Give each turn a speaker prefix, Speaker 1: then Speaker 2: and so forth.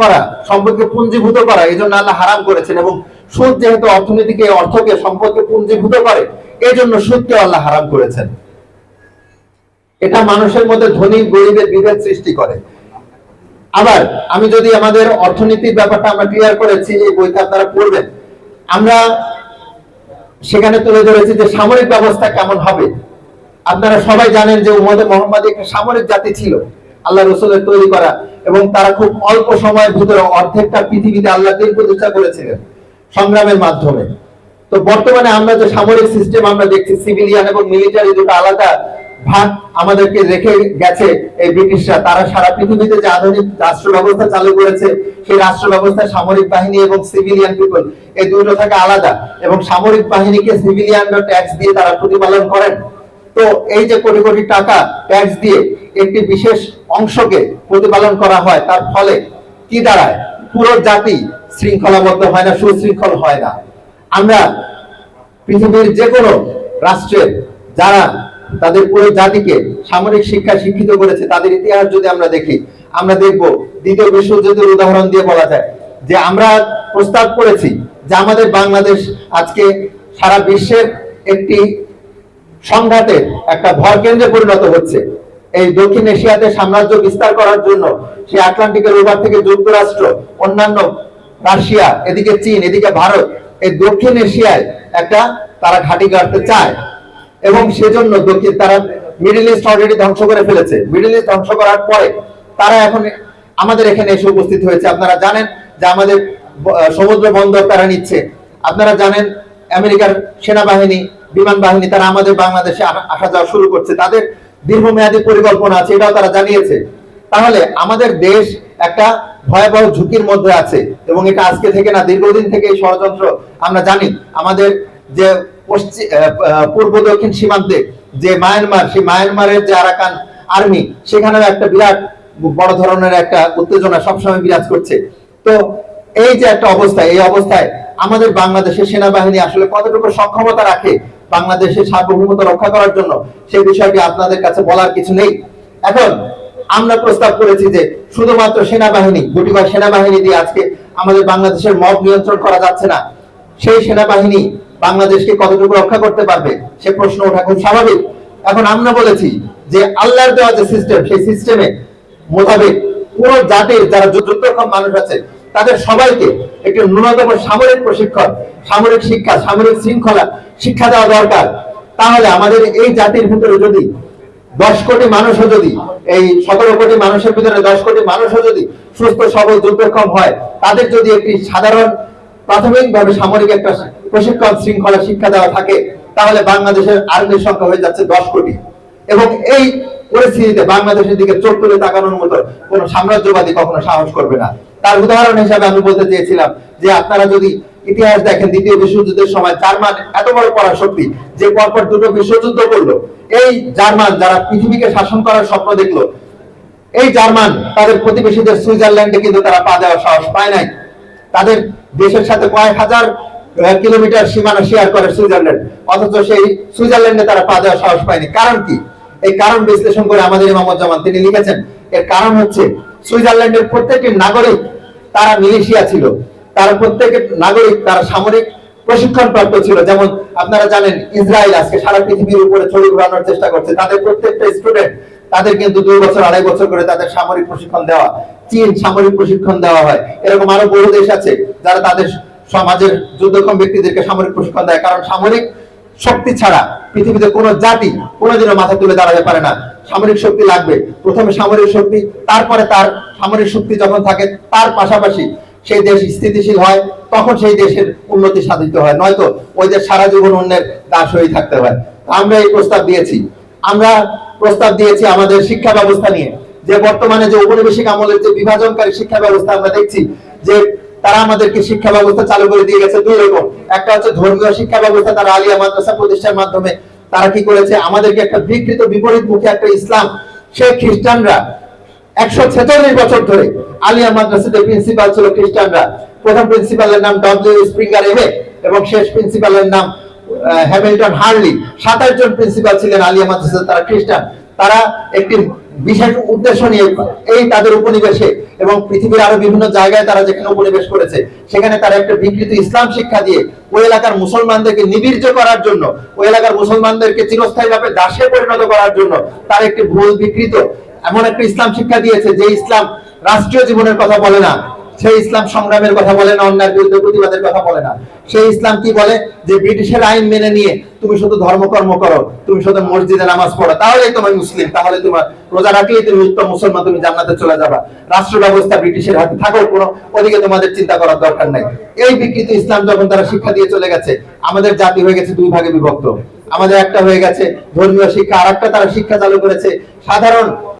Speaker 1: করা সম্পদকে পুঞ্জীভূত করা, এই জন্য আল্লাহ হারাম করেছেন এবং সুদ যেহেতু অর্থনীতিকে, অর্থকে সম্পদকে পুঞ্জীভূত করে, এই জন্য সুদকে আল্লাহ হারাম করেছেন। এটা মানুষের মধ্যে ধনী, গরিবের বিভেদ সৃষ্টি করে। আবার আমি যদি আমাদের অর্থনীতির ব্যাপারটা আমরা ক্লিয়ার করেছি, এই বইটা আপনারা পড়বেন। আমরা সেখানে তুলে ধরেছি যে সামরিক ব্যবস্থা কেমন হবে। আপনারা সবাই জানেন যে উম্মদে মোহাম্মদ একটা সামরিক জাতি ছিল। আল্লাহ রসুলের তৈরি করা এবং তারা খুব অল্প সময়ের ভিতরে অর্ধেকটা পৃথিবীতে আল্লাহ দিন প্রতিষ্ঠা করেছিলেন সংগ্রামের মাধ্যমে। তো বর্তমানে আমরা যে সামরিক সিস্টেম আমরা দেখছি সিভিলিয়ান এবং মিলিটারি দুটো আলাদা ভাগ আমাদেরকে রেখে গেছে এই ব্রিটিশরা। তারা সারা পৃথিবীতে যে আধুনিক রাষ্ট্র ব্যবস্থা চালু করেছে, সেই রাষ্ট্র ব্যবস্থায় সামরিক বাহিনী এবং সিভিলিয়ান পিপল এই দুটো থাকে আলাদা এবং সামরিক বাহিনীকে সিভিলিয়ানরা ট্যাক্স দিয়ে তারা প্রতিপালন করেন। তো এই যে কোটি কোটি টাকা ট্যাক্স দিয়ে একটি বিশেষ অংশকে প্রতিপালন করা হয়, তার ফলে কি দাঁড়ায়? পুরো জাতি শৃঙ্খলাবদ্ধ হয় না, সুশৃঙ্খল হয় না। আমরা পৃথিবীর যে কোনো রাষ্ট্রের যারা তাদের পুরো জাতিকে সামরিক শিক্ষা শিক্ষিত করেছে, তাদের ইতিহাস যদি আমরা দেখি, আমরা দেখব দ্বিতীয় বিশ্বযুদ্ধের উদাহরণ দিয়ে বলা যায় যে আমরা প্রস্তাব করেছি যে আমাদের বাংলাদেশ আজকে সারা বিশ্বের একটি সংঘাতের একটা ভর কেন্দ্রে পরিণত হচ্ছে। এই দক্ষিণ এশিয়াতে সাম্রাজ্য বিস্তার করার জন্য সেই আটলান্টিকের ওভার থেকে যুক্তরাষ্ট্র, অন্যান্য রাশিয়া, এদিকে চীন, এদিকে ভারত, এই দক্ষিণ এশিয়ায় একটা তারা ঘাঁটি গাড়তে চায়। এবং সেজন্য দক্ষিণ তারা মিডল ইস্ট অলরেডি ধ্বংস করে ফেলেছে। মিডল ইস্ট ধ্বংস করার পরে তারা এখন আমাদের এখানে এসে উপস্থিত হয়েছে। আপনারা জানেন যে আমাদের সমুদ্র বন্দর তারা নিচ্ছে। আপনারা জানেন আমেরিকার সেনাবাহিনী, বিমান বাহিনী, তারা আমাদের বাংলাদেশে আসা যাওয়া শুরু করছে। তাদের দীর্ঘমেয়াদী পরিকল্পনা আছে, এটাও তারা জানিয়েছে। তাহলে আমাদের দেশ একটা ভয়াবহ ঝুঁকির মধ্যে আছে এবং এটা আজকে থেকে না, দীর্ঘদিন থেকে এই ষড়যন্ত্র আমরা জানি। আমাদের যে পশ্চিম পূর্ব দক্ষিণ সীমান্তে যে মায়ানমার, সেই মায়ানমারের যে আরাকান আর্মি, সেখানেও একটা বিরাট বড় ধরনের একটা উত্তেজনা সবসময় বিরাজ করছে। তো এই যে একটা অবস্থা, এই অবস্থায় আমাদের বাংলাদেশের সেনাবাহিনী আসলে কতটুকু সক্ষমতা রাখে বাংলাদেশের সার্বভৌমত্ব রক্ষা করার জন্য সেই বিষয়টি আপনাদের কাছে বলার কিছু নেই। এখন আমরা প্রস্তাব করেছি যে শুধুমাত্র সেনাবাহিনী গুটিবার সেনাবাহিনী দিয়ে আজকে আমাদের বাংলাদেশের মব নিয়ন্ত্রণ করা যাচ্ছে না। সেই সেনাবাহিনী বাংলাদেশকে কতটুকু রক্ষা করতে পারবে, সে প্রশ্ন ওঠা খুব স্বাভাবিক। এখন আমরা বলেছি যে আল্লাহর দেওয়া যে সিস্টেম সেই সিস্টেমে মোতাবেক পুরো জাতির যারা যুদ্ধক্ষম মানুষ আছে তাদের সবাইকে একটি ন্যূনতম সামরিক প্রশিক্ষণ, সামরিক শিক্ষা, সামরিক শৃঙ্খলা শিক্ষা দেওয়া দরকার। তাহলে আমাদের এই জাতির ভিতরে যদি দশ কোটি মানুষও যদি, এই সতেরো কোটি মানুষের ভিতরে দশ কোটি মানুষও যদি সুস্থ, সবল দুর্গক্ষম হয়, তাদের যদি একটি সাধারণ, প্রাথমিকভাবে সামরিক একটা প্রশিক্ষণ শৃঙ্খলা শিক্ষা দেওয়া থাকে, তাহলে বাংলাদেশের আর্মির সংখ্যা হয়ে যাচ্ছে দশ কোটি। এবং এই পরিস্থিতিতে বাংলাদেশের দিকে চোখ তুলে তাকানোর মতো কোন সাম্রাজ্যবাদী কখনো সাহস করবে না। তার উদাহরণ হিসাবে আমি বলতে চেয়েছিলাম যে আপনারা যদি ইতিহাস দেখেন, দ্বিতীয় বিশ্বযুদ্ধের সময় জার্মান এত বড় পরাশক্তি যে পরপর দুটো বিশ্বযুদ্ধ করল, এই জার্মান যারা পৃথিবীকে শাসন করার স্বপ্ন দেখল, এই জার্মান তাদের প্রতিবেশীদের সুইজারল্যান্ডে কিন্তু তারা পা দেওয়ার সাহস পায় নাই। তাদের দেশের সাথে কয়েক হাজার কিলোমিটার সীমানা শেয়ার করে সুইজারল্যান্ড, অথচ সেই সুইজারল্যান্ডে তারা পা দেওয়ার সাহস পায়নি। কারণ কি? এই কারণ বিশ্লেষণ করে আমাদের ইমামত জামান তিনি লিখেছেন, এর কারণ হচ্ছে সুইজারল্যান্ডের প্রত্যেকটি নাগরিক তারা মিলিশিয়া ছিল। তারা প্রত্যেকের নাগরিক তারা সামরিক প্রশিক্ষণ প্রাপ্ত ছিল। যেমন আপনারা জানেন, ইসরায়েল আজকে সারা পৃথিবীর উপরে ছড়ি ঘোরানোর চেষ্টা করছে। তাদের প্রত্যেকটা স্টুডেন্ট তাদের কিন্তু দুই বছর, আড়াই বছর করে তাদের সামরিক প্রশিক্ষণ দেওয়া, চীন সামরিক প্রশিক্ষণ দেওয়া হয়। এরকম আরও বহু দেশ আছে যারা তাদের সমাজের যুদ্ধক্ষম ব্যক্তিদেরকে সামরিক প্রশিক্ষণ দেয়। কারণ সামরিক শক্তি ছাড়া পৃথিবীতে কোনো জাতি কোনোদিনও মাথা তুলে দাঁড়াতে পারে না। সামরিক শক্তি লাগবে। প্রথমে সামরিক শক্তি, তারপরে তার সামরিক শক্তি যখন থাকে, তার পাশাপাশি সেই দেশ স্থিতিশীল হয়, তখন সেই দেশের উন্নতি সাধিত হয়। নয়তো ওই দেশ সারা জীবন অন্যের দাস হয়ে থাকতে হয়। আমরা এই প্রস্তাব দিয়েছি। আমরা প্রস্তাব দিয়েছি আমাদের শিক্ষা ব্যবস্থা নিয়ে। যে বর্তমানে যে উপনিবেশিক আমলের যে বিভাজনকারী শিক্ষা ব্যবস্থা আমরা দেখছি, যে তারা আমাদেরকে শিক্ষা ব্যবস্থা চালু করে দিয়ে গেছে। দুই রকম। একটা হচ্ছে ধর্মীয় শিক্ষা ব্যবস্থা, তারা আলিয়া মাদ্রাসা প্রতিষ্ঠার মাধ্যমে। তারা কি করেছে? আমাদেরকে একটা বিকৃত, বিপরীতমুখী একটা ইসলাম। সেই খ্রিস্টানরা, একশো ছেচল্লিশ বছর ধরে আলিয়া মাদ্রাসাতে প্রিন্সিপাল ছিল খ্রিস্টানরা। প্রথম প্রিন্সিপালের নাম ডব্লিউ স্প্রিঙ্গার এভে এবং শেষ প্রিন্সিপালের নাম হ্যামিল্টন হার্লি সাতাশ জন প্রিন্সিপাল ছিলেন আলিয়া মাদ্রাসা তারা খ্রিস্টান। তারা একটি বিশেষ উদ্দেশ্য নিয়ে এই তাদের উপনিবেশে এবং পৃথিবীর আরও বিভিন্ন জায়গায় তারা যেখানে উপনিবেশ করেছে, সেখানে তারা একটা বিকৃত ইসলাম শিক্ষা দিয়ে ওই এলাকার মুসলমানদেরকে নিবীর্য করার জন্য, ওই এলাকার মুসলমানদেরকে চিরস্থায়ীভাবে দাসে পরিণত করার জন্য তার একটি ভুল বিকৃত, এমন একটা ইসলাম শিক্ষা দিয়েছে যে ইসলাম রাষ্ট্রীয় জীবনের কথা বলে না সেই ইসলাম সংগ্রামের কথা বলে না, অন্যায়ের বিরুদ্ধে প্রতিবাদের কথা বলে না। সেই ইসলাম কি বলে? যে ব্রিটিশের আইন মেনে নিয়ে তুমি শুধু ধর্মকর্ম করো, তুমি শুধু মসজিদে নামাজ পড়ো, তাহলেই তোমার মুসলিম, তাহলে তোমার রোজা রাখলেই তুমি উত্তম মুসলমান, তুমি জান্নাতে চলে যাবা। রাষ্ট্র ব্যবস্থা ব্রিটিশের হাতে থাকো কোনো ওদিকে তোমাদের চিন্তা করার দরকার নাই। এই বিকৃত ইসলাম যখন তারা শিক্ষা দিয়ে চলে গেছে, আমাদের জাতি হয়ে গেছে দুই ভাগে বিভক্ত। আমাদের একটা হয়ে গেছে ধর্মীয় শিক্ষা আর একটা তারা শিক্ষা চালু করেছে। সাধারণ